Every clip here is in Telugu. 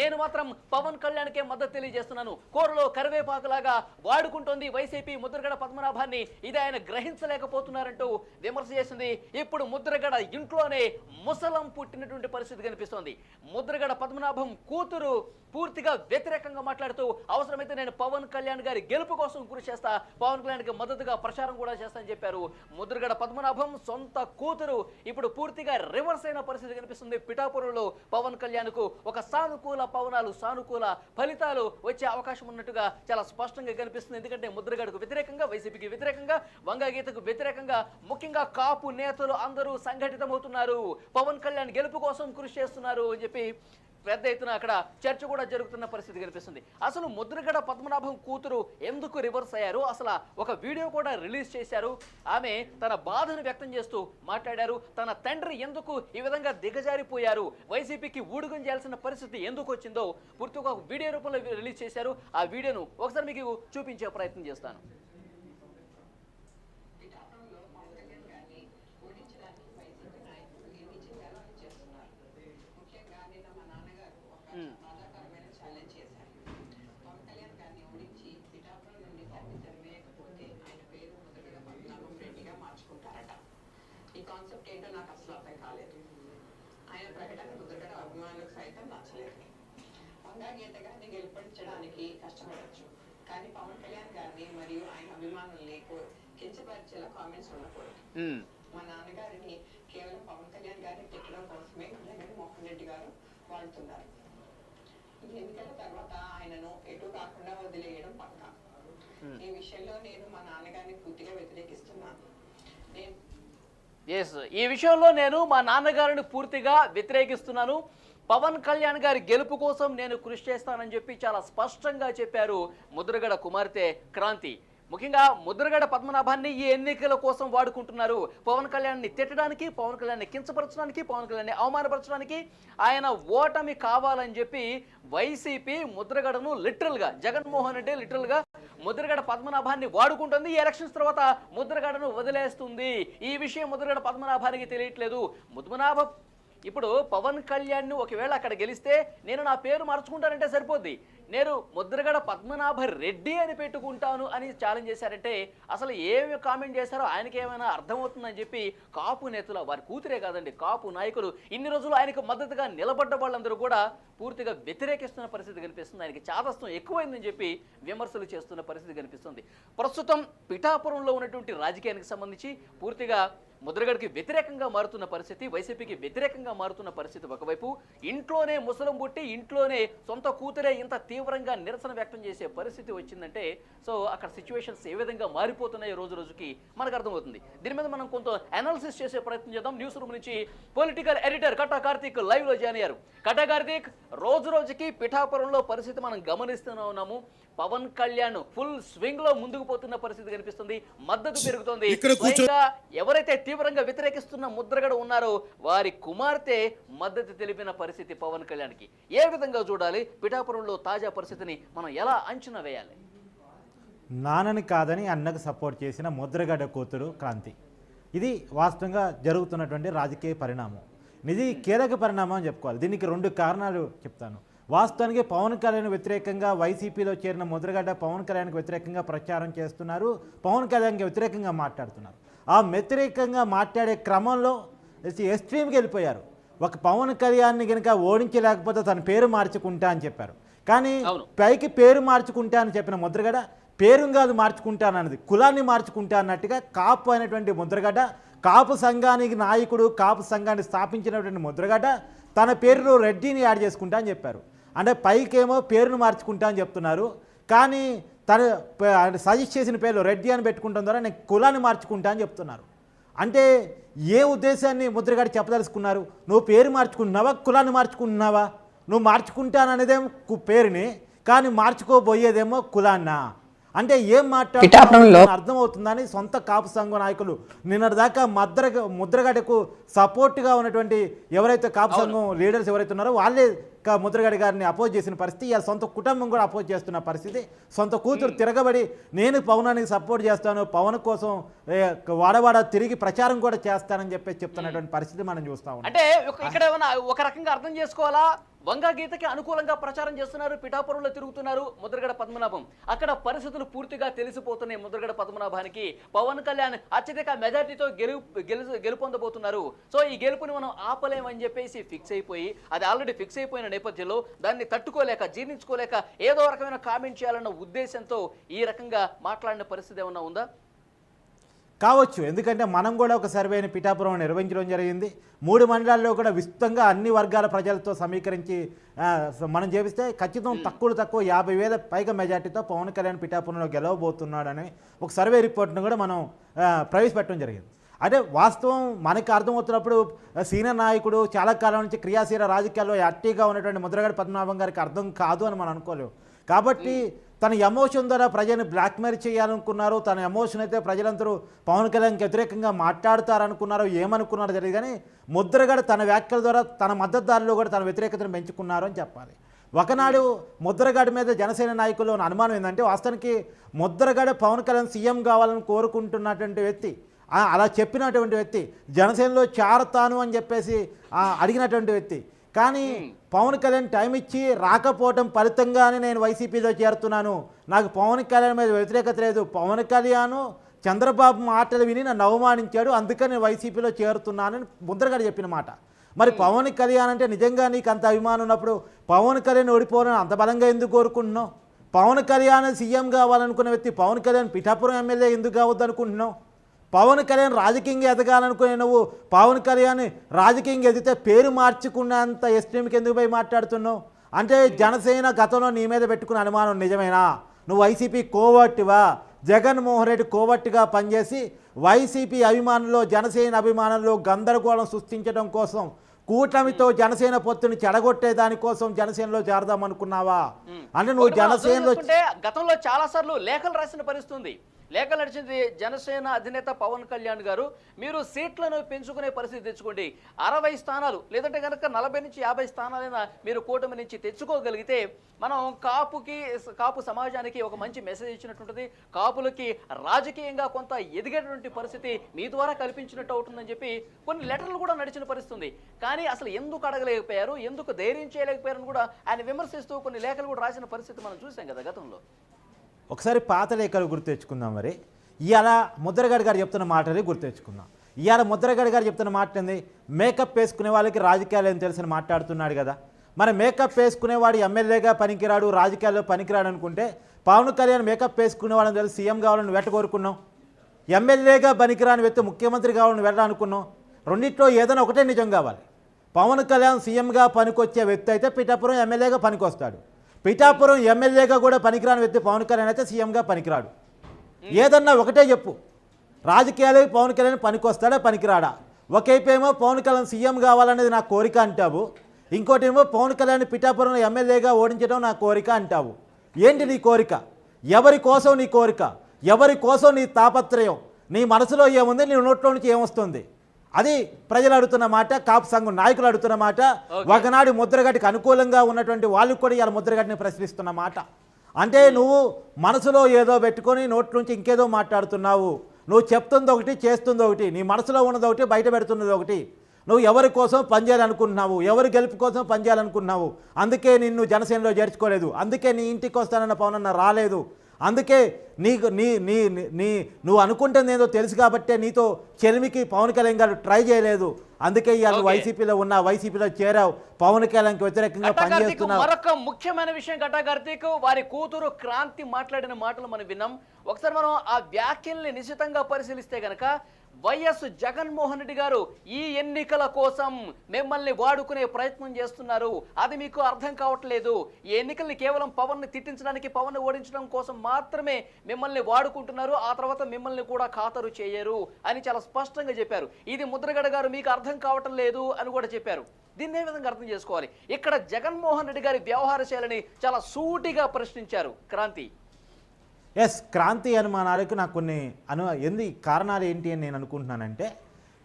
నేను మాత్రం పవన్ కళ్యాణ్కే మద్దతు తెలియజేస్తున్నాను. కోరలో కరివేపాకులాగా వాడుకుంటోంది వైసీపీ ముద్రగడ పద్మనాభాన్ని. ఇది ఆయన గ్రహించలేకపోతున్నారంటూ విమర్శ చేసింది. ఇప్పుడు ముద్రగడ ఇంట్లోనే ముసలం పుట్టినటువంటి పరిస్థితి కనిపిస్తోంది. ముద్రగడ పద్మనాభం కూతురు పూర్తిగా వ్యతిరేకంగా మాట్లాడుతూ అవసరమైతే నేను పవన్ కళ్యాణ్ గారి గెలుపు కోసం కృషి చేస్తా. పవన్ కళ్యాణ్కి మద్దతుగా ప్రచారం కూడా చేస్తానని చెప్పారు. ముద్రగడ పద్మనాభం సొంత కూతురు. ఇప్పుడు పూర్తిగా రివర్స్ అయిన పరిస్థితి కనిపిస్తుంది. పిఠాపురంలో పవన్ కళ్యాణ్కు ఒక సానుకూల అనుకూల పవనాలు సానుకూల ఫలితాలు వచ్చే అవకాశం ఉన్నట్టుగా చాలా స్పష్టంగా కనిపిస్తుంది. ఎందుకంటే ముద్రగడకు వ్యతిరేకంగా వైసీపీకి వ్యతిరేకంగా వంగగీతకు వ్యతిరేకంగా ముఖ్యంగా కాపు నేతలు అందరూ సంఘటితమవుతున్నారు. పవన్ కళ్యాణ్ గెలుపు కోసం కృషి చేస్తున్నారు అని చెప్పి పెద్ద ఎత్తున అక్కడ చర్చ కూడా జరుగుతున్న పరిస్థితి కనిపిస్తుంది. అసలు ముద్రగడ పద్మనాభం కూతురు ఎందుకు రివర్స్ అయ్యారు? అసలు ఒక వీడియో కూడా రిలీజ్ చేశారు. ఆమె తన బాధను వ్యక్తం చేస్తూ మాట్లాడారు. తన తండ్రి ఎందుకు ఈ విధంగా దిగజారిపోయారు? వైసీపీకి ఊడుగం చేయాల్సిన పరిస్థితి ఎందుకు వచ్చిందో పూర్తిగా ఒక వీడియో రూపంలో రిలీజ్ చేశారు. ఆ వీడియోను ఒకసారి మీకు చూపించే ప్రయత్నం చేస్తాను పిఠాపురంలో పవన్ కళ్యాణ్ గారిని ఓడించడానికి వైసీపీ నాయకులు ఎన్ని చింతలు చేస్తున్నారు ముఖ్యంగా నిన్న మా నాన్నగారు ఒక మ్మ్. బాధాకరమైన ఛాలెంజ్ చేశారు పవన్ కళ్యాణ్ గారిని ఓడించి పిఠాపురం నుండి తప్పి తరివేయకపోతే ఆయన పేరు ముద్రగడ పద్మనాభం రెడ్డిగా మార్చుకుంటారట ఈ కాన్సెప్ట్ ఏంటో నాకు అసలు అర్థం కాలేదు ఆయన ప్రకటన ముద్రగడ అభిమానులకు సైతం నచ్చలేదు వంగా గీత గారిని గెలుపొందించడానికి కష్టపడవచ్చు కానీ పవన్ కళ్యాణ్ గారిని మరియు ఆయన అభిమానుల్ని కో- కించపరిచేలా కామెంట్స్ ఉండకూడదు మా నాన్నగారిని కేవలం పవన్ కళ్యాణ్ గారిని పెట్టడం కోసమే జగన్మోహన్ రెడ్డి గారు వాడుతున్నారు. ఎన్నికల తర్వాత ఆయనను ఎటు కాకుండా వదిలేయడం పక్కా. Hmm. ఈ విషయంలో నేను మా నాన్నగారిని పూర్తిగా వ్యతిరేకిస్తున్నాను నేను ఎస్ ఈ విషయంలో నేను మా నాన్నగారిని పూర్తిగా వ్యతిరేకిస్తున్నాను. పవన్ కళ్యాణ్ గారి గెలుపు కోసం నేను కృషి చేస్తానని చెప్పి చాలా స్పష్టంగా చెప్పారు ముద్రగడ కుమార్తె క్రాంతి. ముఖ్యంగా ముద్రగడ పద్మనాభాన్ని ఈ ఎన్నికల కోసం వాడుకుంటున్నారు. పవన్ కళ్యాణ్ని తిట్టడానికి పవన్ కళ్యాణ్ని కించపరచడానికి పవన్ కళ్యాణ్ని అవమానపరచడానికి ఆయన ఓటమి కావాలని చెప్పి వైసీపీ ముద్రగడను లిటరల్గా జగన్మోహన్ రెడ్డి లిటరల్గా ముద్రగడ పద్మనాభాన్ని వాడుకుంటుంది. ఈ ఎలక్షన్స్ తర్వాత ముద్రగడను వదిలేస్తుంది. ఈ విషయం ముద్రగడ పద్మనాభానికి తెలియట్లేదు. ముద్మనాభ ఇప్పుడు పవన్ కళ్యాణ్ని ఒకవేళ అక్కడ గెలిస్తే నేను నా పేరు మార్చుకుంటానంటే సరిపోద్ది. నేను ముద్రగడ పద్మనాభ రెడ్డి అని పెట్టుకుంటాను అని ఛాలెంజ్ చేశారంటే అసలు ఏమి కామెంట్ చేశారో ఆయనకి ఏమైనా అర్థమవుతుందని చెప్పి కాపు నేతలు వారి కూతురే కాదండి కాపు నాయకులు ఇన్ని రోజులు ఆయనకు మద్దతుగా నిలబడ్డ వాళ్ళందరూ కూడా పూర్తిగా వ్యతిరేకిస్తున్న పరిస్థితి కనిపిస్తుంది. ఆయనకి చాదస్తం ఎక్కువైందని చెప్పి విమర్శలు చేస్తున్న పరిస్థితి కనిపిస్తుంది. ప్రస్తుతం పిఠాపురంలో ఉన్నటువంటి రాజకీయానికి సంబంధించి పూర్తిగా ముద్రగడికి వ్యతిరేకంగా మారుతున్న పరిస్థితి వైసీపీకి వ్యతిరేకంగా మారుతున్న పరిస్థితి ఒకవైపు. ఇంట్లోనే ముసలం పుట్టి ఇంట్లోనే సొంత కూతురే ఇంత తీవ్రంగా నిరసన వ్యక్తం చేసే పరిస్థితి వచ్చిందంటే సో అక్కడ సిచ్యువేషన్స్ ఏ విధంగా మారిపోతున్నాయో రోజు రోజుకి మనకు అర్థమవుతుంది. దీని మీద మనం కొంత అనాలిసిస్ చేసే ప్రయత్నం చేద్దాం. న్యూస్ రూమ్ నుంచి పొలిటికల్ ఎడిటర్ కట్టా కార్తీక్ లైవ్లో జాయిన్ అయ్యారు. కట్టా కార్తీక్ రోజు రోజుకి పిఠాపురంలో పరిస్థితి మనం గమనిస్తూనే ఉన్నాము. పవన్ కళ్యాణ్ ఫుల్ స్వింగ్లో ముందుకు పోతున్న పరిస్థితి కనిపిస్తుంది. మద్దతు పెరుగుతోంది. ఎవరైతే తీవ్రంగా వ్యతిరేకిస్తున్న ముద్రగడ ఉన్నారో వారి కుమార్తె మద్దతు తెలిపిన పరిస్థితి పవన్ కళ్యాణ్కి. ఏ విధంగా చూడాలి? పిఠాపురంలో తాజా పరిస్థితిని మనం ఎలా అంచనా వేయాలి? నాన్నని కాదని అన్నకు సపోర్ట్ చేసిన ముద్రగడ్డ కూతురు క్రాంతి. ఇది వాస్తవంగా జరుగుతున్నటువంటి రాజకీయ పరిణామం. ఇది కీలక పరిణామం అని చెప్పుకోవాలి. దీనికి రెండు కారణాలు చెప్తాను. వాస్తవానికి పవన్ కళ్యాణ్ వ్యతిరేకంగా వైసీపీలో చేరిన ముద్రగడ్డ పవన్ కళ్యాణ్కి వ్యతిరేకంగా ప్రచారం చేస్తున్నారు. పవన్ కళ్యాణ్కి వ్యతిరేకంగా మాట్లాడుతున్నారు. ఆ వ్యతిరేకంగా మాట్లాడే క్రమంలో ఎక్స్ట్రీమ్కి వెళ్ళిపోయారు. ఒక పవన్ కళ్యాణ్ని కనుక ఓడించలేకపోతే తన పేరు మార్చుకుంటా అని చెప్పారు. కానీ. పైకి పేరు మార్చుకుంటా అని చెప్పిన ముద్రగడ పేరు కాదు మార్చుకుంటానన్నది కులాన్ని మార్చుకుంటా అన్నట్టుగా కాపు అయినటువంటి ముద్రగడ్డ కాపు సంఘానికి నాయకుడు కాపు సంఘాన్ని స్థాపించినటువంటి ముద్రగడ్డ తన పేరులో రెడ్డిని యాడ్ చేసుకుంటా అని చెప్పారు. అంటే పైకేమో పేరును మార్చుకుంటా అని చెప్తున్నారు. కానీ తన సజెస్ట్ చేసిన పేర్లు రెడ్డి అని పెట్టుకుంటాం ద్వారా నేను కులాన్ని మార్చుకుంటా అని చెప్తున్నారు. అంటే ఏ ఉద్దేశాన్ని ముద్రగడ చెప్పదలుచుకున్నారు? నువ్వు పేరు మార్చుకున్నావా? కులాన్ని మార్చుకున్నావా? నువ్వు మార్చుకుంటాననేదేమో కు- పేరుని కానీ మార్చుకోబోయేదేమో కులాన్నా? అంటే ఏం పిఠాపురంలో- మాట్లాడుతున్నా అర్థమవుతుందని సొంత కాపు సంఘ నాయకులు నిన్నటిదాకా మద్ర ముద్రగడకు సపోర్ట్గా ఉన్నటువంటి ఎవరైతే కాపు సంఘం లీడర్స్ ఎవరైతే ఉన్నారో వాళ్ళే ముద్రగడ గారిని అపోజ్ చేసిన పరిస్థితి ఇవాళ సొంత కుటుంబం కూడా అపోజ్ చేస్తున్న పరిస్థితి. సొంత కూతురు తిరగబడి నేను పవనానికి సపోర్ట్ చేస్తాను పవన్ కోసం వాడవాడ తిరిగి ప్రచారం కూడా చేస్తానని చెప్పేసి చెప్తున్నటువంటి పరిస్థితి మనం చూస్తా అంటే ఇక్కడ ఏమైనా ఒక రకంగా అర్థం చేసుకోవాలా? వంగా గీతకి అనుకూలంగా ప్రచారం చేస్తున్నారు పిఠాపురంలో తిరుగుతున్నారు ముద్రగడ పద్మనాభం. అక్కడ పరిస్థితులు పూర్తిగా తెలిసిపోతున్నాయి ముద్రగడ పద్మనాభానికి. పవన్ కళ్యాణ్ అత్యధిక మెజార్టీతో గెలు గెలుపొందబోతున్నారు. సో ఈ గెలుపుని మనం ఆపలేమని చెప్పేసి ఫిక్స్ అయిపోయి అది ఆల్రెడీ ఫిక్స్ అయిపోయిన నేపథ్యంలో దాన్ని తట్టుకోలేక జీర్ణించుకోలేక ఏదో రకమైన కామెంట్ చేయాలన్న ఉద్దేశంతో ఈ రకంగా మాట్లాడిన పరిస్థితి ఏమన్నా ఉందా? కావచ్చు. ఎందుకంటే మనం కూడా ఒక సర్వేని పిఠాపురం నిర్వహించడం జరిగింది. మూడు మండలాల్లో కూడా విస్తృతంగా అన్ని వర్గాల ప్రజలతో సమీకరించి మనం చేపిస్తే ఖచ్చితం తక్కువ తక్కువ యాభై వేల పైగా మెజార్టీతో పవన్ కళ్యాణ్ పిఠాపురంలో గెలవబోతున్నాడని ఒక సర్వే రిపోర్ట్ను కూడా మనం ప్రవేశపెట్టడం జరిగింది. అంటే వాస్తవం మనకి అర్థమవుతున్నప్పుడు సీనియర్ నాయకుడు చాలా కాలం నుంచి క్రియాశీల రాజకీయాల్లో యాక్టివ్గా ఉన్నటువంటి ముద్రగడ పద్మనాభం గారికి అర్థం కాదు అని మనం అనుకోలేము. కాబట్టి తన ఎమోషన్ ద్వారా ప్రజల్ని బ్లాక్మెయిల్ చేయాలనుకున్నారు తన ఎమోషన్ అయితే ప్రజలందరూ పవన్ కళ్యాణ్కి వ్యతిరేకంగా మాట్లాడతారనుకున్నారో ఏమనుకున్నారో తెలియదు కానీ ముద్రగడ తన వ్యాఖ్యల ద్వారా తన మద్దతుదారులు కూడా తన వ్యతిరేకతను పెంచుకున్నారు అని చెప్పాలి. ఒకనాడు ముద్రగడ మీద జనసేన నాయకులు ఉన్న అనుమానం ఏంటంటే వాస్తవానికి ముద్రగడ పవన్ కళ్యాణ్ సీఎం కావాలని కోరుకుంటున్నటువంటి వ్యక్తి అలా చెప్పినటువంటి వ్యక్తి జనసేనలో చేరతాను అని చెప్పేసి అడిగినటువంటి వ్యక్తి. కానీ పవన్ కళ్యాణ్ టైం ఇచ్చి రాకపోవటం ఫలితంగానే నేను వైసీపీలో చేరుతున్నాను. నాకు పవన్ కళ్యాణ్ మీద వ్యతిరేకత లేదు. పవన్ కళ్యాణ్ చంద్రబాబు మాటలు విని నన్ను అవమానించాడు. అందుకని నేను వైసీపీలో చేరుతున్నానని ముద్రగడ చెప్పిన మాట. మరి పవన్ కళ్యాణ్ అంటే నిజంగా నీకు అంత అభిమానం ఉన్నప్పుడు పవన్ కళ్యాణ్ ఓడిపోవాలని అంత బలంగా ఎందుకు కోరుకుంటున్నావు? పవన్ కళ్యాణ్ సీఎం కావాలనుకున్న వ్యక్తి పవన్ కళ్యాణ్ పిఠాపురం ఎమ్మెల్యే ఎందుకు కావద్దు అనుకుంటున్నావు పవన్ కళ్యాణ్ రాజకీయంగా ఎదగాలనుకునే నువ్వు పవన్ కళ్యాణ్ రాజకీయంగా ఎదిగితే పేరు మార్చుకున్నంత ఎస్టీఎంకి ఎందుకు పోయి మాట్లాడుతున్నావు? అంటే జనసేన గతంలో నీ మీద పెట్టుకున్న అనుమానం నిజమేనా? నువ్వు వైసీపీ కోవట్టువా జగన్మోహన్ రెడ్డి కోవట్టుగా పనిచేసి వైసీపీ అభిమానుల్లో జనసేన అభిమానుల్లో గందరగోళం సృష్టించడం కోసం కూటమితో జనసేన పొత్తుని చెడగొట్టే దానికోసం జనసేనలో చేరదాం అనుకున్నావా అంటే నువ్వు జనసేనలో గతంలో చాలా సార్లు లేఖలు రాసిన పరిస్థితి లేఖ నడిచింది జనసేన అధినేత పవన్ కళ్యాణ్ గారు. మీరు సీట్లను పెంచుకునే పరిస్థితి తెచ్చుకోండి. అరవై స్థానాలు లేదంటే కనుక నలభై నుంచి యాభై స్థానాలైనా మీరు కూటమి నుంచి తెచ్చుకోగలిగితే మనం కాపుకి కాపు సమాజానికి ఒక మంచి మెసేజ్ ఇచ్చినట్టుంటుంది. కాపులకి రాజకీయంగా కొంత ఎదిగేటువంటి పరిస్థితి మీ ద్వారా కల్పించినట్టు అవుతుందని చెప్పి కొన్ని లెటర్లు కూడా నడిచిన పరిస్థితి ఉంది కానీ అసలు ఎందుకు అడగలేకపోయారు? ఎందుకు ధైర్యం చేయలేకపోయారని కూడా ఆయన విమర్శిస్తూ కొన్ని లేఖలు కూడా రాసిన పరిస్థితి మనం చూసాం కదా గతంలో. ఒకసారి పాత లేఖలు గుర్తు తెచ్చుకుందాం మరి. ఇవాళ ముద్రగడ్ గారు చెప్తున్న మాటని గుర్తు తెచ్చుకుందాం. ఇవాళ ముద్రగడ్ గారు చెప్తున్న మాట ఏంది? మేకప్ వేసుకునే వాళ్ళకి రాజకీయాలు ఏం తెలుసని మాట్లాడుతున్నాడు కదా. మరి మేకప్ వేసుకునేవాడు ఎమ్మెల్యేగా పనికిరాడు రాజకీయాల్లో పనికిరాడు అనుకుంటే పవన్ కళ్యాణ్ మేకప్ వేసుకునేవాడని తెలిసి సీఎం కావాలని వెట కోరుకున్నాం ఎమ్మెల్యేగా పనికిరాని వ్యక్తి ముఖ్యమంత్రి కావాలని వెళ్ళాలనుకున్నాం రెండిట్లో ఏదైనా ఒకటే నిజం కావాలి. పవన్ కళ్యాణ్ సీఎంగా పనికొచ్చే వ్యక్తి అయితే పిఠాపురం ఎమ్మెల్యేగా పనికొస్తాడు. పిఠాపురం ఎమ్మెల్యేగా కూడా పనికిరాని వ్యక్తి పవన్ కళ్యాణ్ అయితే సీఎంగా పనికిరాడు. ఏదన్నా ఒకటే చెప్పు. రాజకీయాలు పవన్ కళ్యాణ్ పనికొస్తాడా పనికిరాడా? ఒకవైపు ఏమో పవన్ కళ్యాణ్ సీఎం కావాలనేది నా కోరిక అంటావు. ఇంకోటి ఏమో పవన్ కళ్యాణ్ పిఠాపురం ఎమ్మెల్యేగా ఓడించడం నా కోరిక అంటావు. ఏంటి నీ కోరిక? ఎవరి కోసం నీ కోరిక? ఎవరి కోసం నీ తాపత్రయం? నీ మనసులో ఏముంది? నీ నోట్లో నుంచి ఏమొస్తుంది? అది ప్రజలు అడుగుతున్న మాట కాపు సంఘం నాయకులు అడుగుతున్న మాట ఒకనాడు ముద్రగడ్డికి అనుకూలంగా ఉన్నటువంటి వాళ్ళు కూడా ఇలా ముద్రగడ్డిని ప్రశ్నిస్తున్న మాట. అంటే నువ్వు మనసులో ఏదో పెట్టుకొని నోటి నుంచి ఇంకేదో మాట్లాడుతున్నావు. నువ్వు చెప్తుంది ఒకటి చేస్తుంది ఒకటి నీ మనసులో ఉన్నది ఒకటి బయట పెడుతున్నది ఒకటి. నువ్వు ఎవరి కోసం పనిచేయాలనుకుంటున్నావు ఎవరి గెలుపు కోసం పనిచేయాలనుకుంటున్నావు అందుకే నిన్ను జనసేనలో చేర్చుకోలేదు. అందుకే నీ ఇంటికి వస్తానన్న పవన్ అన్న రాలేదు. అందుకే నీకు నీ నీ నీ- నువ్వు అనుకుంటుంది ఏదో తెలుసు కాబట్టే నీతో చెలిమికి పవన్ కళ్యాణ్ గారు ట్రై చేయలేదు. అందుకే ఇవాళ. వైసీపీలో ఉన్న వైసీపీలో చేరావు. పవన్ కళ్యాణ్కి వ్యతిరేకంగా పనిచేస్తున్నావు. మరొక ముఖ్యమైన విషయం గట్టా కార్తీక్ వారి కూతురు క్రాంతి మాట్లాడిన మాటలు మనం విన్నాం. ఒకసారి మనం ఆ వ్యాఖ్యల్ని నిశ్చితంగా పరిశీలిస్తే గనక వైఎస్ జగన్మోహన్ రెడ్డి గారు ఈ ఎన్నికల కోసం మిమ్మల్ని వాడుకునే ప్రయత్నం చేస్తున్నారు. అది మీకు అర్థం కావట్లేదు. ఈ ఎన్నికల్ని కేవలం పవన్ని తిట్టించడానికి పవన్ ఓడించడం కోసం మాత్రమే మిమ్మల్ని వాడుకుంటున్నారు. ఆ తర్వాత మిమ్మల్ని కూడా ఖాతరు చేయరు అని చాలా స్పష్టంగా చెప్పారు. ఇది ముద్రగడ గారు మీకు అర్థం కావటం లేదు అని కూడా చెప్పారు. దీన్ని ఏ విధంగా అర్థం చేసుకోవాలి? ఇక్కడ జగన్మోహన్ రెడ్డి గారి వ్యవహార శైలిని చాలా సూటిగా ప్రశ్నించారు క్రాంతి. ఎస్ క్రాంతి అనుమానాలకు నాకు కొన్ని అను ఎందు కారణాలు ఏంటి అని నేను అనుకుంటున్నానంటే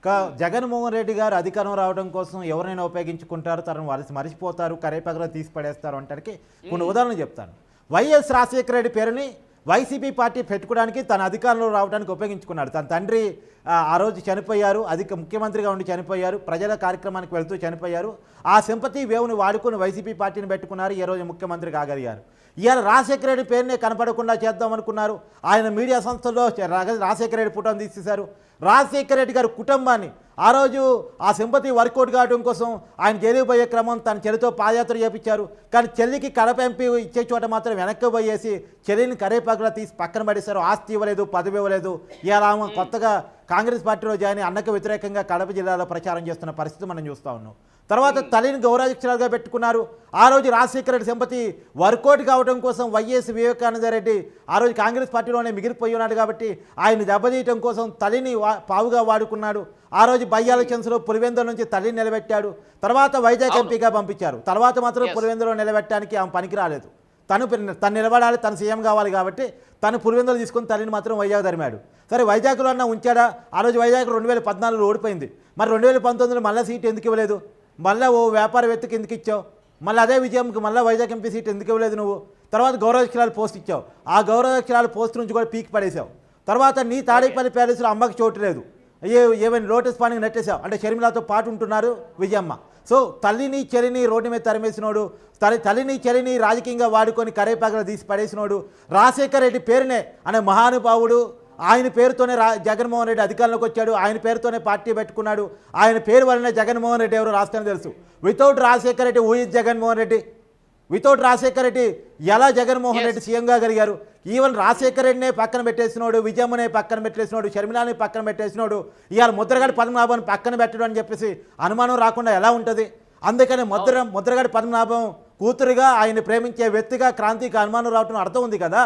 క- జగన్మోహన్ రెడ్డి గారు అధికారం రావడం కోసం ఎవరైనా ఉపయోగించుకుంటారు తనను వాళ్ళు మరిచిపోతారు కరేపగలో తీసి పడేస్తారు అంటానికి కొన్ని ఉదాహరణలు చెప్తాను. వైఎస్ రాజశేఖర రెడ్డి పేరుని వైసీపీ పార్టీ పెట్టుకోవడానికి తన అధికారంలో రావడానికి ఉపయోగించుకున్నాడు. తన తండ్రి ఆ, ఆ రోజు చనిపోయారు అధిక ముఖ్యమంత్రిగా ఉండి చనిపోయారు ప్రజల కార్యక్రమానికి వెళ్తూ చనిపోయారు ఆ సింపతి వేవుని వాడుకొని వైసీపీ పార్టీని పెట్టుకున్నారు ఈ రోజు ముఖ్యమంత్రి కాగలిగారు ఇవాళ రాజశేఖర రెడ్డి పేరునే కనపడకుండా చేద్దాం అనుకున్నారు. ఆయన మీడియా సంస్థల్లో రాజశేఖర రెడ్డి పుటం తీసేశారు. రాజశేఖర రెడ్డి గారి కుటుంబాన్ని ఆ రోజు ఆ సింపతి వర్కౌట్ కావడం కోసం ఆయన జైలుకు పోయే క్రమం తన చెల్లితో పాదయాత్ర చేపించారు. కానీ చెల్లికి కడప ఎంపీ ఇచ్చే చోట మాత్రం వెనక్కి పోయేసి చెల్లిని కరేపాకులా తీసి పక్కన పడేశారు. ఆస్తి ఇవ్వలేదు పదవి ఇవ్వలేదు. ఇలా కొత్తగా కాంగ్రెస్ పార్టీలో జాయిన్ అన్నకు వ్యతిరేకంగా కడప జిల్లాలో ప్రచారం చేస్తున్న పరిస్థితి మనం చూస్తూ ఉన్నాం. తర్వాత తల్లిని గౌరవాధ్యక్షురాలుగా పెట్టుకున్నారు. ఆ రోజు రాజశేఖర రెడ్డి సంపతి వర్కౌట్ కావడం కోసం వైఎస్ వివేకానంద రెడ్డి ఆ రోజు కాంగ్రెస్ పార్టీలోనే మిగిలిపోయి ఉన్నాడు కాబట్టి ఆయన దెబ్బతీయటం కోసం తల్లిని వా- పావుగా వాడుకున్నాడు. ఆ రోజు బయ్యాల చెన్స్లో పులివెందుల నుంచి తల్లిని నిలబెట్టాడు. తర్వాత వైజాగ్. ఎంపీగా పంపించారు. తర్వాత మాత్రం. పులివెందులో నిలబెట్టడానికి ఆమె పనికి రాలేదు తను తను నిలబడాలి తను సీఎం కావాలి కాబట్టి తను పులివెందులు తీసుకొని తల్లిని మాత్రం వైజాగ్ తరిమాడు. సరే వైజాగ్లో అన్న ఉంచాడా? ఆ రోజు వైజాగ్ రెండు వేల పద్నాలుగులో ఓడిపోయింది. మరి రెండు వేల పంతొమ్మిదిలో మళ్ళీ సీట్ ఎందుకు ఇవ్వలేదు? మళ్ళీ ఓ వ్యాపారవేత్తకి ఎందుకు ఇచ్చావు? మళ్ళీ అదే విజయంకి మళ్ళీ వైజాగ్ ఎంపీ సీట్ ఎందుకు ఇవ్వలేదు నువ్వు? తర్వాత గౌరవక్షరాలు పోస్ట్ ఇచ్చావు. ఆ గౌరవక్షరాలు పోస్ట్ నుంచి కూడా పీక్ పడేసావు తర్వాత నీ తాడేపల్లి ప్యాలెస్లో అమ్మకి చోటు లేదు. ఏ ఏమైనా లోటస్ పానికి నెట్టేశావు. అంటే షర్మిలతో పాటు ఉంటున్నారు విజయమ్మ. సో తల్లిని చలిని రోడ్డు మీద తరిమేసినోడు తల్లి తల్లిని చలిని రాజకీయంగా వాడుకొని కరేపాకలు తీసి పడేసినోడు రాజశేఖర రెడ్డి పేరునే అనే మహానుభావుడు. ఆయన పేరుతోనే రా జగన్మోహన్ రెడ్డి అధికారంలోకి వచ్చాడు. ఆయన పేరుతోనే పార్టీ పెట్టుకున్నాడు. ఆయన పేరు వల్లనే జగన్మోహన్ రెడ్డి ఎవరు రాష్ట్రానికి తెలుసు. వితౌట్ రాజశేఖర రెడ్డి ఊ జగన్మోహన్ రెడ్డి? వితౌట్ రాజశేఖర రెడ్డి ఎలా జగన్మోహన్. రెడ్డి సీఎంగా కలిగారు ఈవెన్ రాజశేఖర రెడ్డినే పక్కన పెట్టేసినోడు విజయమ్మనే పక్కన పెట్టేసినోడు షర్మిలాని పక్కన పెట్టేసినోడు ఇవాళ ముద్రగడ పద్మనాభం పక్కన పెట్టడం అని చెప్పేసి అనుమానం రాకుండా ఎలా ఉంటుంది? అందుకని ముద్ర ముద్రగడ పద్మనాభం కూతురుగా ఆయన ప్రేమించే వ్యక్తిగా క్రాంతికి అనుమానం రావటం అర్థం ఉంది కదా?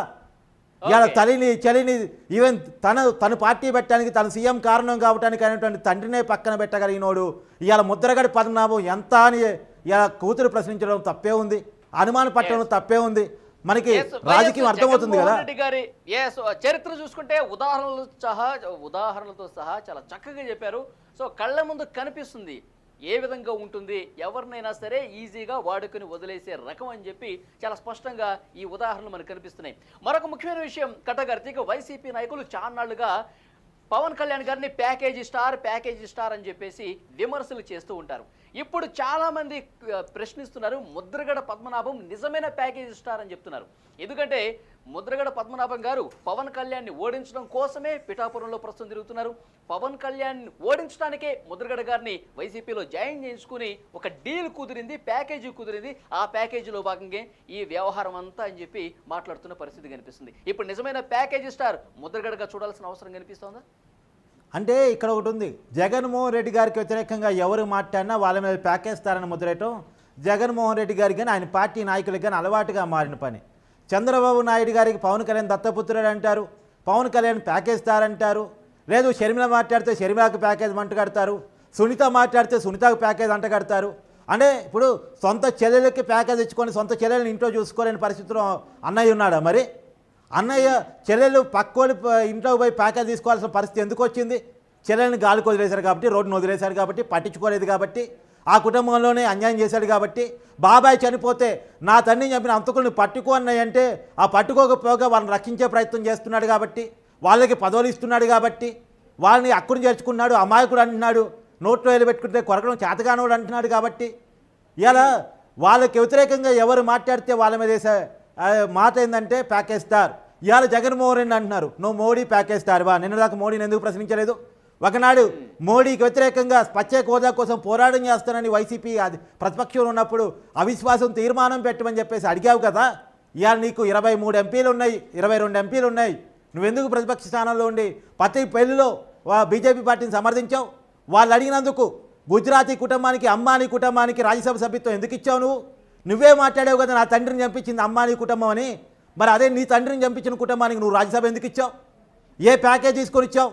ఇవాళ. తల్లిని చలిని ఈవెన్ తన తన పార్టీ పెట్టడానికి తన సీఎం కారణం కావడానికి అయినటువంటి తండ్రినే పక్కన పెట్టగలిగినోడు ఇవాళ ముద్రగడి పద్మనాభం ఎంత అని ఇలా కూతురు ప్రశ్నించడం తప్పే ఉంది. అనుమాన పట్టడం తప్పే ఉంది. మనకి రాజకీయం అర్థమవుతుంది కదా. గారి చరిత్ర చూసుకుంటే ఉదాహరణలు సహా ఉదాహరణలతో సహా చాలా చక్కగా చెప్పారు. సో కళ్ళ ముందు కనిపిస్తుంది ఏ విధంగా ఉంటుంది. ఎవరినైనా సరే ఈజీగా వాడుకొని వదిలేసే రకం అని చెప్పి చాలా స్పష్టంగా ఈ ఉదాహరణలు మనకు కనిపిస్తున్నాయి. మరొక ముఖ్యమైన విషయం కట్టగర్తీగా వైసీపీ నాయకులు చాన్నాళ్ళుగా పవన్ కళ్యాణ్ గారిని ప్యాకేజీ స్టార్ ప్యాకేజీ స్టార్ అని చెప్పేసి విమర్శలు చేస్తూ ఉంటారు. ఇప్పుడు చాలామంది ప్రశ్నిస్తున్నారు ముద్రగడ పద్మనాభం నిజమైన ప్యాకేజ్ స్టార్ అని చెప్తున్నారు. ఎందుకంటే ముద్రగడ పద్మనాభం గారు పవన్ కళ్యాణ్ని ఓడించడం కోసమే పిఠాపురంలో ప్రస్తుతం తిరుగుతున్నారు. పవన్ కళ్యాణ్ ఓడించడానికే ముద్రగడ గారిని వైసీపీలో జాయిన్ చేయించుకుని ఒక డీల్ కుదిరింది ప్యాకేజీ కుదిరింది. ఆ ప్యాకేజీలో భాగంగా ఈ వ్యవహారం అంతా అని చెప్పి మాట్లాడుతున్న పరిస్థితి కనిపిస్తుంది. ఇప్పుడు నిజమైన ప్యాకేజీ స్టార్ ముద్రగడగా చూడాల్సిన అవసరం కనిపిస్తోందా? అంటే ఇక్కడ ఒకటి ఉంది. జగన్మోహన్ రెడ్డి గారికి వ్యతిరేకంగా ఎవరు మాట్లాడినా వాళ్ళ మీద ప్యాకేస్తారని ముద్రేయటం జగన్మోహన్ రెడ్డి గారికి కానీ ఆయన పార్టీ నాయకులకు కానీ అలవాటుగా మారిన పని. చంద్రబాబు నాయుడు గారికి పవన్ కళ్యాణ్ దత్తపుత్రుడు అంటారు. పవన్ కళ్యాణ్ ప్యాకేస్తారంటారు. లేదు షర్మిల మాట్లాడితే షర్మిలకు ప్యాకేజ్ మంట కడతారు. సునీత మాట్లాడితే సునీతకు ప్యాకేజ్ అంట కడతారు. అంటే ఇప్పుడు సొంత చెల్లెలకి ప్యాకేజ్ ఇచ్చుకొని సొంత చెల్లెలను ఇంట్లో చూసుకోలేని పరిస్థితిలో అన్నయ్య ఉన్నాడా మరి? అన్నయ్య చెల్లెలు పక్కోళ్ళు ఇంట్లో పోయి ప్యాకేజ్ తీసుకోవాల్సిన పరిస్థితి ఎందుకు వచ్చింది? చెల్లెని గాలికి వదిలేశారు కాబట్టి రోడ్డును వదిలేశారు కాబట్టి పట్టించుకోలేదు కాబట్టి ఆ కుటుంబంలోనే అన్యాయం చేశాడు కాబట్టి బాబాయ్ చనిపోతే నా తండ్రిని చెప్పిన అంతకుల్ని పట్టుకో అన్నాయంటే ఆ పట్టుకోకపోగా వాళ్ళని రక్షించే ప్రయత్నం చేస్తున్నాడు కాబట్టి వాళ్ళకి పదవులు ఇస్తున్నాడు కాబట్టి వాళ్ళని అక్కుని చేర్చుకున్నాడు అమాయకుడు అంటున్నాడు నోట్లో వేలు పెట్టుకుంటే కొరకడం చేతగానోడు అంటున్నాడు కాబట్టి ఇలా వాళ్ళకి వ్యతిరేకంగా ఎవరు మాట్లాడితే వాళ్ళ మీద వేసే మాట ఏంటంటే ప్యాకేస్తారు ఇవాళ జగన్మోహన్ రెడ్డి అంటున్నారు. నువ్వు మోడీ ప్యాకేజ్ బా. నిన్న దాకా మోడీని ఎందుకు ప్రశ్నించలేదు? ఒకనాడు మోడీకి వ్యతిరేకంగా ప్రత్యేక హోదా కోసం పోరాటం చేస్తానని వైసీపీ అది ప్రతిపక్షంలో ఉన్నప్పుడు అవిశ్వాసం తీర్మానం పెట్టమని చెప్పేసి అడిగావు కదా? ఇవాళ నీకు ఇరవై మూడు ఎంపీలు ఉన్నాయి ఇరవై రెండు ఎంపీలు ఉన్నాయి. నువ్వెందుకు ప్రతిపక్ష స్థానంలో ఉండి ప్రతి పెళ్ళిలో బీజేపీ పార్టీని సమర్థించావు? వాళ్ళు అడిగినందుకు గుజరాతీ కుటుంబానికి అమ్మాని కుటుంబానికి రాజ్యసభ సభ్యత్వం ఎందుకు ఇచ్చావు నువ్వు? నువ్వే మాట్లాడావు కదా నా తండ్రిని చంపించింది అమ్మాని కుటుంబం అని. మరి అదే నీ తండ్రిని చంపించిన కుటుంబానికి నువ్వు రాజ్యసభ ఎందుకు ఇచ్చావు? ఏ ప్యాకేజ్ తీసుకొని ఇచ్చావు?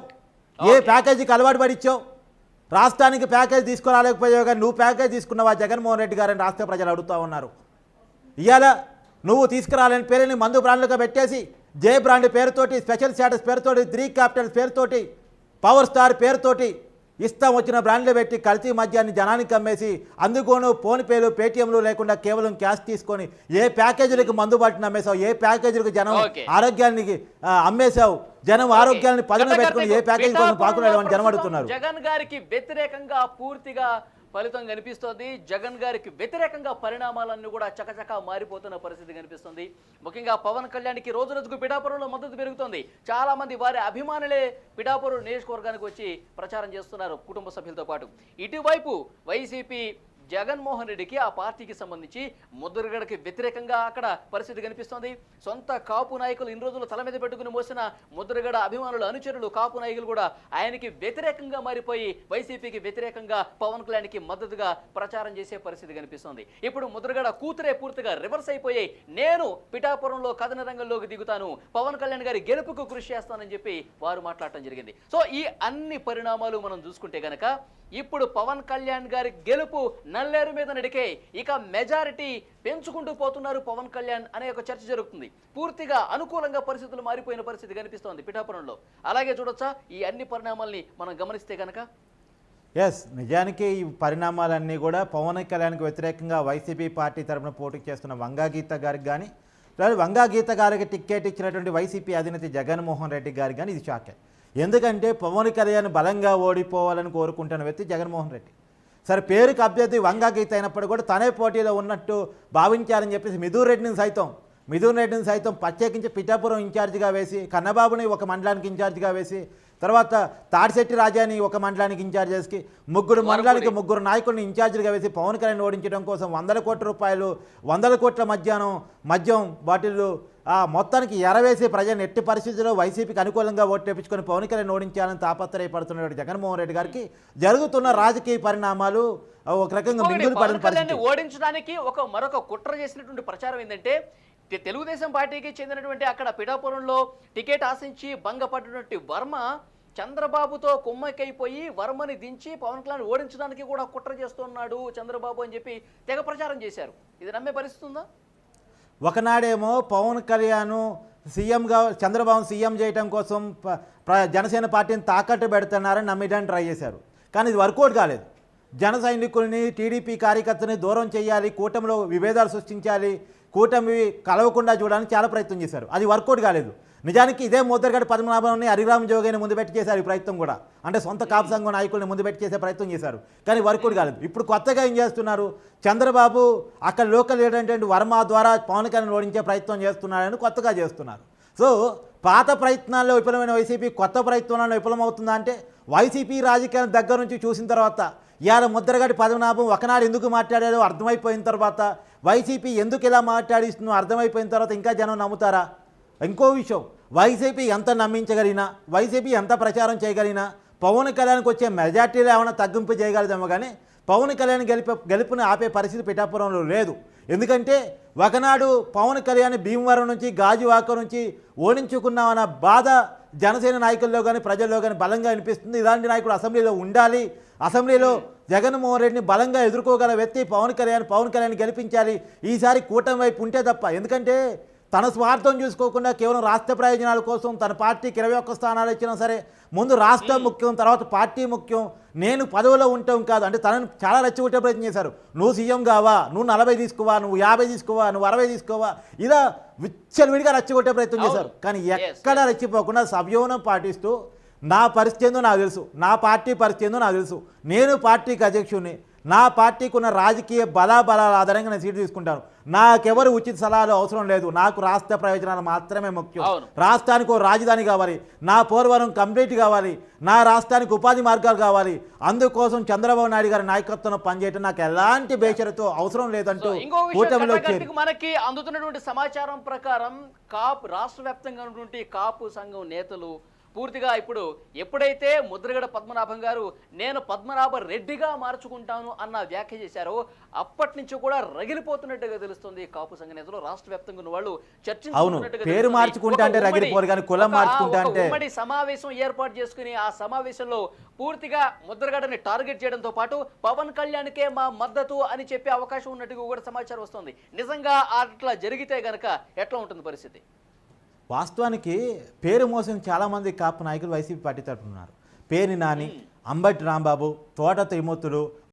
ఏ ప్యాకేజీకి అలవాటు పడి ఇచ్చావు? రాష్ట్రానికి ప్యాకేజ్ తీసుకురాలేకపోయావు కానీ నువ్వు ప్యాకేజ్ తీసుకున్నావా? జగన్మోహన్ రెడ్డి గారని రాష్ట్ర ప్రజలు అడుగుతూ ఉన్నారు. ఇవాళ నువ్వు తీసుకురాలని పేరుని మందు బ్రాండ్లుగా పెట్టేసి జే బ్రాండ్ పేరుతోటి స్పెషల్ స్టేటస్ పేరుతోటి త్రీ క్యాపిటల్స్ పేరుతోటి పవర్ స్టార్ పేరుతోటి ఇష్టం వచ్చిన బ్రాండ్లు పెట్టి కల్తీ మద్యాన్ని జనానికి అమ్మేసి అందుకోను ఫోన్ పేలు పేటీఎంలు లేకుండా కేవలం క్యాష్ తీసుకొని ఏ ప్యాకేజీలకు మందు పట్టిన అమ్మేసావు ఏ ప్యాకేజీలకు జనం. ఆరోగ్యానికి అమ్మేశావు జనం ఆరోగ్యాన్ని పదన పెట్టుకుని ఏ ప్యాకేజీ కోసం పాకున్నాడు అని జనం అడుగుతున్నారు జగన్ గారికి వ్యతిరేకంగా పూర్తిగా ఫలితం కనిపిస్తోంది. జగన్ గారికి వ్యతిరేకంగా పరిణామాలన్నీ కూడా చకచకా మారిపోతున్న పరిస్థితి కనిపిస్తుంది. ముఖ్యంగా పవన్ కళ్యాణ్కి రోజు రోజుకు పిఠాపురంలో మద్దతు పెరుగుతోంది. చాలా మంది వారి అభిమానులే పిఠాపురం నియోజకవర్గానికి వచ్చి ప్రచారం చేస్తున్నారు కుటుంబ సభ్యులతో పాటు. ఇటువైపు వైసీపీ జగన్మోహన్ రెడ్డికి ఆ పార్టీకి సంబంధించి ముద్రగడకి వ్యతిరేకంగా అక్కడ పరిస్థితి కనిపిస్తోంది. సొంత కాపు నాయకులు ఇన్ని రోజులు తల మీద పెట్టుకుని మోసిన ముద్రగడ అభిమానులు అనుచరులు కాపు నాయకులు కూడా ఆయనకి వ్యతిరేకంగా మారిపోయి వైసీపీకి వ్యతిరేకంగా పవన్ కళ్యాణ్కి మద్దతుగా ప్రచారం చేసే పరిస్థితి కనిపిస్తోంది. ఇప్పుడు ముద్రగడ కూతురే పూర్తిగా రివర్స్ అయిపోయి నేను పిఠాపురంలో కథన రంగంలోకి దిగుతాను పవన్ కళ్యాణ్ గారి గెలుపుకు కృషి చేస్తానని చెప్పి వారు మాట్లాడటం జరిగింది. సో ఈ అన్ని పరిణామాలు మనం చూసుకుంటే గనక ఇప్పుడు పవన్ కళ్యాణ్ గారి గెలుపు నల్లేరు మీద నడికే ఇక మెజారిటీ పెంచుకుంటూ పోతున్నారు పవన్ కళ్యాణ్ అనే ఒక చర్చ జరుగుతుంది. పూర్తిగా అనుకూలంగా పరిస్థితులు మారిపోయిన పరిస్థితి కనిపిస్తోంది పిఠాపురంలో. అలాగే చూడొచ్చా ఈ అన్ని పరిణామాల్ని మనం గమనిస్తే కనుక ఎస్ నిజానికి ఈ పరిణామాలన్నీ కూడా పవన్ కళ్యాణ్కి వ్యతిరేకంగా వైసీపీ పార్టీ తరపున పోటీ చేస్తున్న వంగాగీత గారికి కానీ లేదా వంగా గీత గారికి టికెట్ ఇచ్చినటువంటి వైసీపీ అధినేత జగన్మోహన్ రెడ్డి గారికి కానీ ఇది షాకే. ఎందుకంటే పవన్ కళ్యాణ్ బలంగా ఓడిపోవాలని కోరుకుంటున్న వ్యక్తి జగన్మోహన్ రెడ్డి. సరే పేరుకి అభ్యర్థి వంగా గీత అయినప్పుడు కూడా తనే పోటీలో ఉన్నట్టు భావించారని చెప్పేసి మిథున్ రెడ్డిని సైతం మిథున్ రెడ్డిని సైతం ప్రత్యేకించి పిఠాపురం ఇన్ఛార్జిగా వేసి కన్నబాబుని ఒక మండలానికి ఇన్ఛార్జిగా వేసి తర్వాత తాడిశెట్టి రాజాని ఒక మండలానికి ఇన్ఛార్జ్ చేసి ముగ్గురు మండలానికి ముగ్గురు నాయకుల్ని ఇన్ఛార్జిగా వేసి పవన్ కళ్యాణ్ ఓడించడం కోసం వందల కోట్ల రూపాయలు వందల కోట్ల మధ్యాహ్నం మద్యం బాటిళ్ళు మొత్తానికి ఎరవేసి ప్రజలను ఎట్టి పరిస్థితుల్లో వైసీపీకి అనుకూలంగా ఓటు తెప్పించుకొని పవన్ కళ్యాణ్ ఓడించాలని తాపత్రయపడుతున్న జగన్మోహన్ రెడ్డి గారికి జరుగుతున్న రాజకీయ పరిణామాలు ఆ, ఒక రకంగా మింగులు పడిన ఓడించడానికి ఒక మరొక కుట్ర చేసినటువంటి ప్రచారం ఏంటంటే తెలుగుదేశం పార్టీకి చెందినటువంటి అక్కడ పిఠాపురంలో టికెట్ ఆశించి భంగపడినటువంటి వర్మ చంద్రబాబుతో కుమ్మకైపోయి వర్మని దించి పవన్ కళ్యాణ్ ఓడించడానికి కూడా కుట్ర చేస్తున్నాడు చంద్రబాబు అని చెప్పి తెగ ప్రచారం చేశారు. ఇది నమ్మే పరిస్థితి ఉందా? ఒకనాడేమో పవన్ కళ్యాణ్ సీఎంగా చంద్రబాబు సీఎం చేయటం కోసం ప- జనసేన పార్టీని తాకట్టు పెడుతున్నారని నమ్మడానికి ట్రై చేశారు. కానీ ఇది వర్కౌట్ కాలేదు. జన సైనికుల్ని టీడీపీ కార్యకర్తని దూరం చేయాలి కూటమిలో విభేదాలు సృష్టించాలి కూటమి కలవకుండా చూడాలని చాలా ప్రయత్నం చేశారు. అది వర్కౌట్ కాలేదు. నిజానికి ఇదే మోదర్గడ్ పద్మనాభంని హరిరామ్ జోగిని ముందు పెట్టి చేశారు ఈ ప్రయత్నం కూడా. అంటే సొంత కాపు సంఘం నాయకుల్ని ముందు పెట్టి చేసే ప్రయత్నం చేశారు. కానీ వర్కౌట్ కాలేదు. ఇప్పుడు కొత్తగా ఏం చేస్తున్నారు? చంద్రబాబు అక్కడ లోకల్ లీడర్ వర్మ ద్వారా పవన్ కళ్యాణ్ ఓడించే ప్రయత్నం చేస్తున్నారని కొత్తగా చేస్తున్నారు. సో పాత ప్రయత్నాల్లో విఫలమైన వైసీపీ కొత్త ప్రయత్నాల్లో విఫలమవుతుందా అంటే వైసీపీ రాజకీయాల దగ్గర నుంచి చూసిన తర్వాత ఇవాళ ముద్రగడి పద్మనాభం ఒకనాడు ఎందుకు మాట్లాడారో అర్థమైపోయిన తర్వాత వైసీపీ ఎందుకు ఇలా మాట్లాడిస్తుందో అర్థమైపోయిన తర్వాత ఇంకా జనం నమ్ముతారా? ఇంకో విషయం వైసీపీ ఎంత నమ్మించగలిగినా వైసీపీ ఎంత ప్రచారం చేయగలిగినా పవన్ కళ్యాణ్కి వచ్చే మెజార్టీలో ఏమైనా తగ్గింపు చేయగలదేమో కానీ పవన్ కళ్యాణ్ గెలిపే గెలుపుని ఆపే పరిస్థితి పిఠాపురంలో లేదు. ఎందుకంటే ఒకనాడు పవన్ కళ్యాణ్ భీమవరం నుంచి గాజువాక నుంచి ఓడించుకున్నామన్న బాధ జనసేన నాయకుల్లో కానీ ప్రజల్లో కానీ బలంగా అనిపిస్తుంది. ఇలాంటి నాయకుడు అసెంబ్లీలో ఉండాలి. అసెంబ్లీలో జగన్మోహన్ రెడ్డిని బలంగా ఎదుర్కోగల వ్యక్తి పవన్ కళ్యాణ్ పవన్ కళ్యాణ్ గెలిపించాలి. ఈసారి కూటమి వైపు ఉంటే తప్ప. ఎందుకంటే తన స్వార్థం చూసుకోకుండా కేవలం రాష్ట్ర ప్రయోజనాల కోసం తన పార్టీకి ఇరవై ఒక్క స్థానాలు ఇచ్చినా సరే ముందు రాష్ట్రం ముఖ్యం తర్వాత పార్టీ ముఖ్యం. నేను పదవిలో ఉంటాం కాదు. అంటే తనను చాలా రెచ్చగొట్టే ప్రయత్నం చేశారు. నువ్వు సీఎం కావా? నువ్వు నలభై తీసుకోవా? నువ్వు యాభై తీసుకోవా? నువ్వు అరవై తీసుకోవా? ఇలా విచ్చలవిడిగా రెచ్చగొట్టే ప్రయత్నం. చేశారు. కానీ ఎక్కడ రెచ్చిపోకుండా సవ్యవనం పాటిస్తూ నా పరిస్థితి ఏందో నాకు తెలుసు. నా పార్టీ పరిస్థితి ఏందో నాకు తెలుసు. నేను పార్టీకి అధ్యక్షుడిని. నా పార్టీకి ఉన్న రాజకీయ బలాబలాల ఆధారంగా నేను సీటు తీసుకుంటాను. నాకెవరు ఉచిత సలహాలు అవసరం లేదు. నాకు రాష్ట్ర ప్రయోజనాలు మాత్రమే ముఖ్యం. రాష్ట్రానికి రాజధాని కావాలి. నా పోలవరం కంప్లీట్ కావాలి. నా రాష్ట్రానికి ఉపాధి మార్గాలు కావాలి. అందుకోసం చంద్రబాబు నాయుడు గారి నాయకత్వంలో పనిచేయడం నాకు ఎలాంటి బేచరతో అవసరం లేదంటూ కూటమిలో మనకి అందుతున్నటువంటి సమాచారం ప్రకారం కాపు రాష్ట్ర వ్యాప్తంగా ఉన్నటువంటి కాపు సంఘం నేతలు పూర్తిగా ఇప్పుడు ఎప్పుడైతే ముద్రగడ పద్మనాభం గారు నేను పద్మనాభ రెడ్డిగా మార్చుకుంటాను అన్న వ్యాఖ్య చేశారో అప్పటి నుంచి కూడా రగిలిపోతున్నట్టుగా తెలుస్తుంది. కాపు సంఘ నేతలు రాష్ట్ర వ్యాప్తంగా ఉన్న వాళ్ళు చర్చించుకుంటున్నట్టుగా పేరు తెలుస్తుంది. మార్చుకుంటా ఒక అంటే ఉమ్మడి- రగిలిపోరు కానీ కులం ఒక- మార్చుకుంటా ఒక అంటే- ఉమ్మడి సమావేశం ఏర్పాటు చేసుకుని ఆ సమావేశంలో పూర్తిగా ముద్రగడని టార్గెట్ చేయడంతో పాటు పవన్ కళ్యాణ్కే మా మద్దతు అని చెప్పే అవకాశం ఉన్నట్టుగా కూడా సమాచారం వస్తుంది. నిజంగా అట్లా జరిగితే గనక ఎట్లా ఉంటుంది పరిస్థితి? వాస్తవానికి పేరు మోసిన చాలామంది కాపు నాయకులు వైసీపీ పార్టీ తరపున ఉన్నారు. పేరు నాని అంబటి రాంబాబు తోట తిమ్మతులు